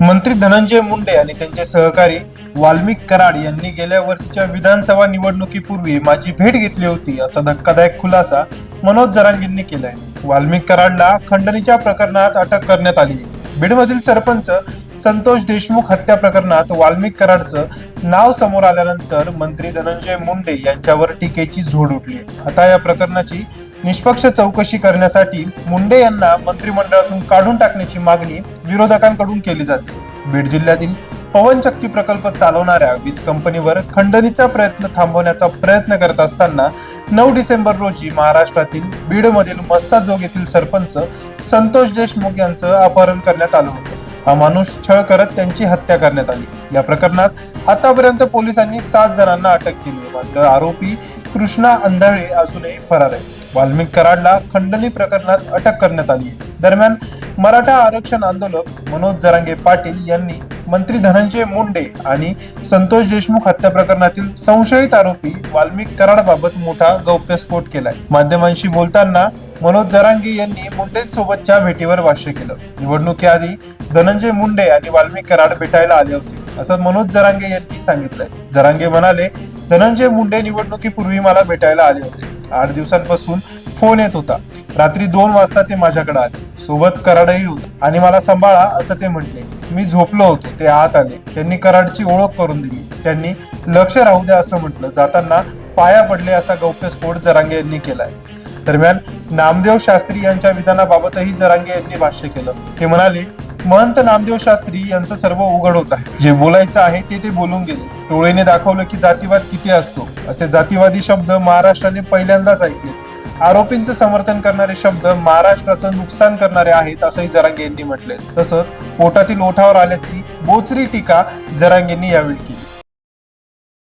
मंत्री धनंजय मुंडे आणि त्यांचे सहकारी वाल्मिक कराड यांनी गेल्या वर्षीच्या विधानसभा निवडणुकीपूर्वी माझी भेट घेतली होती असा धक्कादायक खुलासा मनोज जरांगींनी केलाय. वाल्मिक कराडला खंडणीच्या प्रकरणात अटक करण्यात आली. बीडमधील सरपंच संतोष देशमुख हत्या प्रकरणात वाल्मिक कराडचं नाव समोर आल्यानंतर मंत्री धनंजय मुंडे यांच्यावर टीकेची झोड उठली. आता या प्रकरणाची निष्पक्ष चौकशी करण्यासाठी मुंडे यांना मंत्रिमंडळातून काढून टाकण्याची मागणी विरोधकांकडून केली जाते. बीड जिल्ह्यातील पवनशक्ती प्रकल्प चालवणाऱ्या वीज कंपनीवर खंडणीचा प्रयत्न थांबवण्याचा प्रयत्न करत असताना नऊ डिसेंबर रोजी महाराष्ट्रातील बीडमधील मस्साजोग येथील सरपंच संतोष देशमुख यांचं अपहरण करण्यात आलं होतं. अमानुष छळ करत त्यांची हत्या करण्यात आली. या प्रकरणात आतापर्यंत पोलिसांनी सात जणांना अटक केली मात्र आरोपी कृष्णा अंधाळे अजूनही फरार आहे. वाल्मिक कराडला खंडणी प्रकरणात अटक करण्यात आली. दरम्यान मराठा आरक्षण आंदोलक मनोज जरांगे पाटील यांनी मंत्री धनंजय मुंडे आणि संतोष देशमुख हत्या प्रकरणातील संशयित आरोपी वाल्मिक कराडबाबत मोठा गौप्यस्फोट केलाय. माध्यमांशी बोलताना मनोज जरांगे यांनी मुंडेंसोबतच्या भेटीवर भाष्य केलं. निवडणुकीआधी धनंजय मुंडे आणि वाल्मिक कराड भेटायला आले होते असं मनोज जरांगे यांनी सांगितलंय. जरांगे म्हणाले धनंजय मुंडे निवडणुकीपूर्वी मला भेटायला आले होते. आठ दिवसांपासून फोन येत होता. रात्री दोन वाजता ते माझ्याकडे आले. सोबत कराडही होता. आणि मला सांभाळा असं ते म्हटले. मी झोपलो होतो. ते आत आले. त्यांनी कराडची ओळख करून दिली. त्यांनी लक्ष राहू द्या असं म्हटलं. जाताना पाया पडले असा गौप्यस्फोट जरांगे यांनी केलाय. दरम्यान नामदेव शास्त्री यांच्या विधानाबाबतही जरांगे यांनी भाष्य केलं. ते म्हणाले महंत नामदेव शास्त्री यांचं सर्व उघड होत आहे. जे बोलायचं आहे ते ते बोलून गेले. टोळेने दाखवलं की जातीवाद किती असतो. असे जातीवादी शब्द महाराष्ट्राने पहिल्यांदाच ऐकले. आरोपींचं समर्थन करणारे शब्द महाराष्ट्राचं नुकसान करणारे आहेत असंही जरांगे यांनी म्हटले तसंच पोटातील ओठावर आल्याची बोचरी टीका जरांगेंनी यावेळी केली.